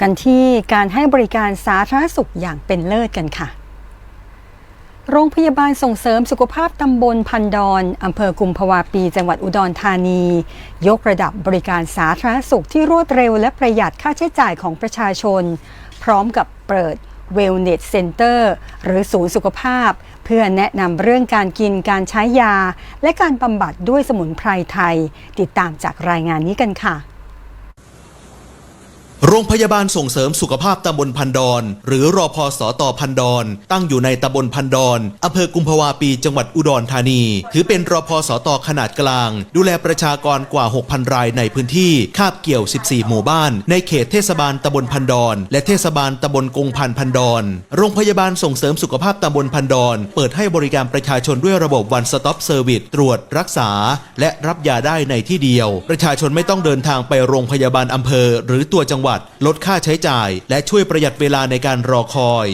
กันที่การให้บริการสาธารณสุขอย่างเป็นเลิศกันค่ะ โรงพยาบาลส่งเสริมสุขภาพตำบลพันดอนอำเภอกุมภาวะปี จังหวัดอุดรธานี ยกระดับบริการสาธารณสุขที่รวดเร็วและประหยัดค่าใช้จ่ายของประชาชน พร้อมกับเปิด Wellness Center หรือศูนย์สุขภาพ เพื่อแนะนำเรื่องการกินการใช้ยา และการบำบัดด้วยสมุนไพรไทย ติดตามจากรายงานนี้กันค่ะ โรงพยาบาลส่งเสริมสุขภาพตำบลพันดอน หรือรอพอสอตอพันดอน ตั้งอยู่ในตำบลพันดอนอำเภอกุมภาวาปีจังหวัดอุดรธานี ถือเป็นรอพอสอตอขนาดกลาง ดูแลประชากรกว่า 6,000 รายในพื้นที่คาบเกี่ยว 14 หมู่บ้าน ในเขตเทศบาลตำบลพันดอน และเทศบาลตำบลกงพันพันดอน โรงพยาบาลส่งเสริมสุขภาพตำบลพันดอน เปิดให้บริการประชาชนด้วยระบบ One Stop Service ตรวจรักษา และรับยาได้ในที่เดียว ประชาชนไม่ต้องเดินทางไปโรงพยาบาลอำเภอ หรือตัวจังหวัดลดค่าใช้จ่าย และช่วยประหยัดเวลาในการรอคอย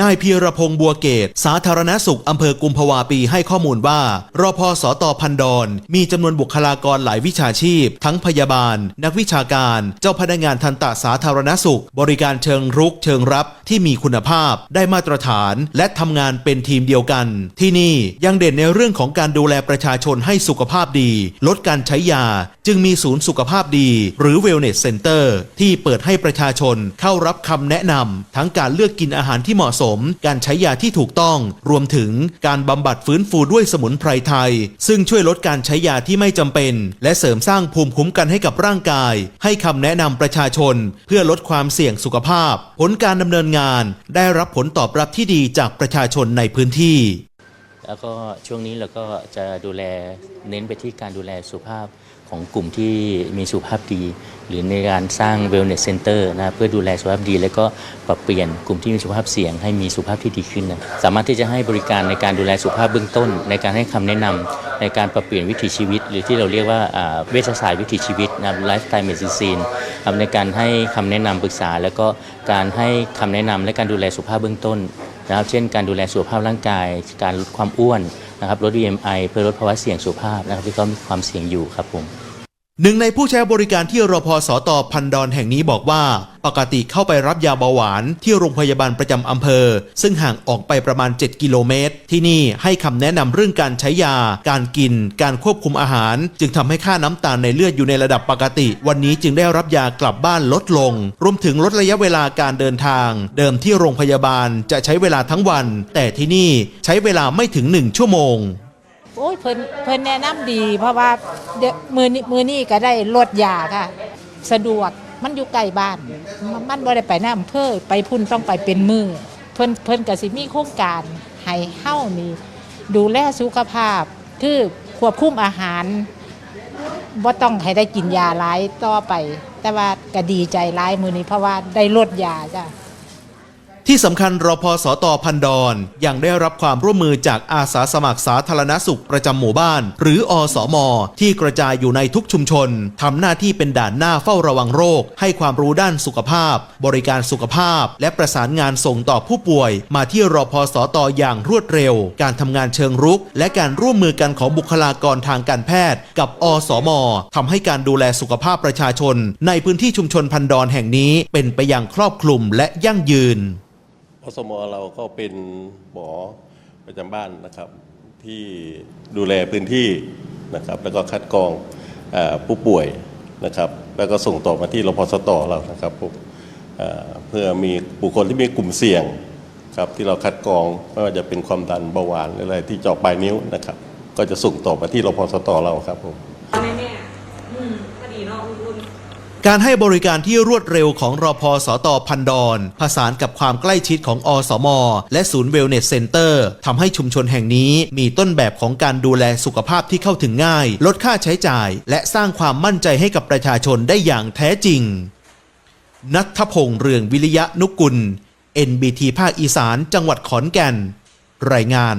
นายพีรพงษ์บัวเกต สาธารณสุขอำเภอกุมภาวาปีให้ข้อมูลว่ารอพอสอตอพันดอนมีจำนวนบุคลากรหลายวิชาชีพ ทั้งพยาบาล นักวิชาการ เจ้าพนักงานทันตสาธารณสุข บริการเชิงรุกเชิงรับที่มีคุณภาพ ได้มาตรฐาน และทำงานเป็นทีมเดียวกัน ที่นี่ยังเด่นในเรื่องของการดูแลประชาชนให้สุขภาพดี ลดการใช้ยา จึงมีศูนย์สุขภาพดี หรือ Wellness Center ที่เปิดให้ประชาชนเข้ารับคำแนะนำทั้งการเลือกกินอาหารที่เหมาะสม การใช้ยาที่ถูกต้อง รวมถึงการบำบัดฟื้นฟูด้วยสมุนไพรไทย ซึ่งช่วยลดการใช้ยาที่ไม่จำเป็น และเสริมสร้างภูมิคุ้มกันให้กับร่างกาย ให้คำแนะนำประชาชน เพื่อลดความเสี่ยงสุขภาพ ผลการดำเนินงาน ได้รับผลตอบรับที่ดีจากประชาชนในพื้นที่ แล้วก็ช่วงนี้เราก็จะดูแลเน้นไปที่การดูแลสุขภาพ ของกลุ่มที่มีสุขภาพดี หรือในการสร้าง wellness center นะเพื่อดูแลสุขภาพดี แล้วก็ปรับเปลี่ยนกลุ่มที่มีสุขภาพเสี่ยงให้มีสุขภาพที่ดีขึ้นนะสามารถที่จะให้บริการในการดูแลสุขภาพเบื้องต้น ในการให้คำแนะนำในการปรับเปลี่ยนวิถีชีวิต หรือที่เราเรียกว่าเวชศาสตร์วิถีชีวิตนะ lifestyle medicine ครับในการให้คำแนะนำปรึกษา แล้วก็การให้คำแนะนำและการดูแลสุขภาพเบื้องต้นนะครับเช่น การดูแลสุขภาพร่างกาย การลดความอ้วน นะครับลด BMI เพื่อลดภาวะเสี่ยงสุขภาพนะครับที่เขามีความเสี่ยงอยู่ครับผม หนึ่งในผู้ใช้บริการที่รพสตพันดอนแห่งนี้บอกว่า ปกติเข้าไปรับยาเบาหวานที่โรงพยาบาลประจำอำเภอ ซึ่งห่างออกไปประมาณ 7 กิโลเมตร ที่นี่ให้คำแนะนำเรื่องการใช้ยา การกิน การควบคุมอาหาร จึงทำให้ค่าน้ำตาลในเลือดอยู่ในระดับปกติ วันนี้จึงได้รับยากลับบ้านลดลง รวมถึงลดระยะเวลาการเดินทาง เดิมที่โรงพยาบาลจะใช้เวลาทั้งวัน แต่ที่นี่ใช้เวลาไม่ถึง 1 ชั่วโมง โอ้ยเพิ่นเพิ่นแนะนำดี เพราะว่าเดี๋ยวมือนี้มือนี้ก็ได้ลดยาค่ะ สะดวกมันอยู่ใกล้บ้าน มันมันบ่ได้ไปหน้าอำเพื่อไปพุ่นต้องไปเป็นมือ เพิ่นเพิ่นก็สิมีโครงการให้เฮานี่ดูแลสุขภาพ คือควบคุมอาหารบ่ต้องให้ได้กินยาหลายต่อไป แต่ว่าก็ดีใจหลายมือนี้เพราะว่าได้ลดยาจ้ะ ที่สำคัญรพสตพันดอนยังได้รับความร่วมมือจากอาสาสมัครสาธารณสุขประจำหมู่บ้าน หรืออสมที่กระจายอยู่ในทุกชุมชนทำหน้าที่เป็นด่านหน้าเฝ้าระวังโรค ให้ความรู้ด้านสุขภาพ บริการสุขภาพ และประสานงานส่งต่อผู้ป่วย มาที่รพสตอย่างรวดเร็ว การทำงานเชิงรุก และการร่วมมือกันของบุคลากรทางการแพทย์ กับอสมทำให้การดูแลสุขภาพประชาชน ในพื้นที่ชุมชนพันดอนแห่งนี้เป็นไปอย่างครอบคลุมและยั่งยืน อสมอเราก็เป็นหมอประจำบ้านนะครับ ที่ดูแลพื้นที่นะครับ แล้วก็คัดกรองอผู้ป่วยนะครับ แล้วก็ส่งต่อมาที่รพสตเรานะครับผมเอ่อเพื่อมีบุคคลที่มีกลุ่มเสี่ยงครับที่เราคัดกรองไม่ว่าจะเป็นความดันเบาหวานหรืออะไรที่เจาะปลายนิ้วนะครับ ก็จะส่งต่อมาที่รพสตเราครับผม การให้บริการที่รวดเร็วของรอพอสตพันดอนผสานกับความใกล้ชิดของอสม และศูนย์เวลเนสเซ็นเตอร์ทำให้ชุมชนแห่งนี้มีต้นแบบของการดูแลสุขภาพที่เข้าถึงง่าย ลดค่าใช้จ่าย และสร้างความมั่นใจให้กับประชาชนได้อย่างแท้จริง นัทพงษ์เรืองวิริยะนุกุล NBT ภาคอีสานจังหวัดขอนแก่น รายงาน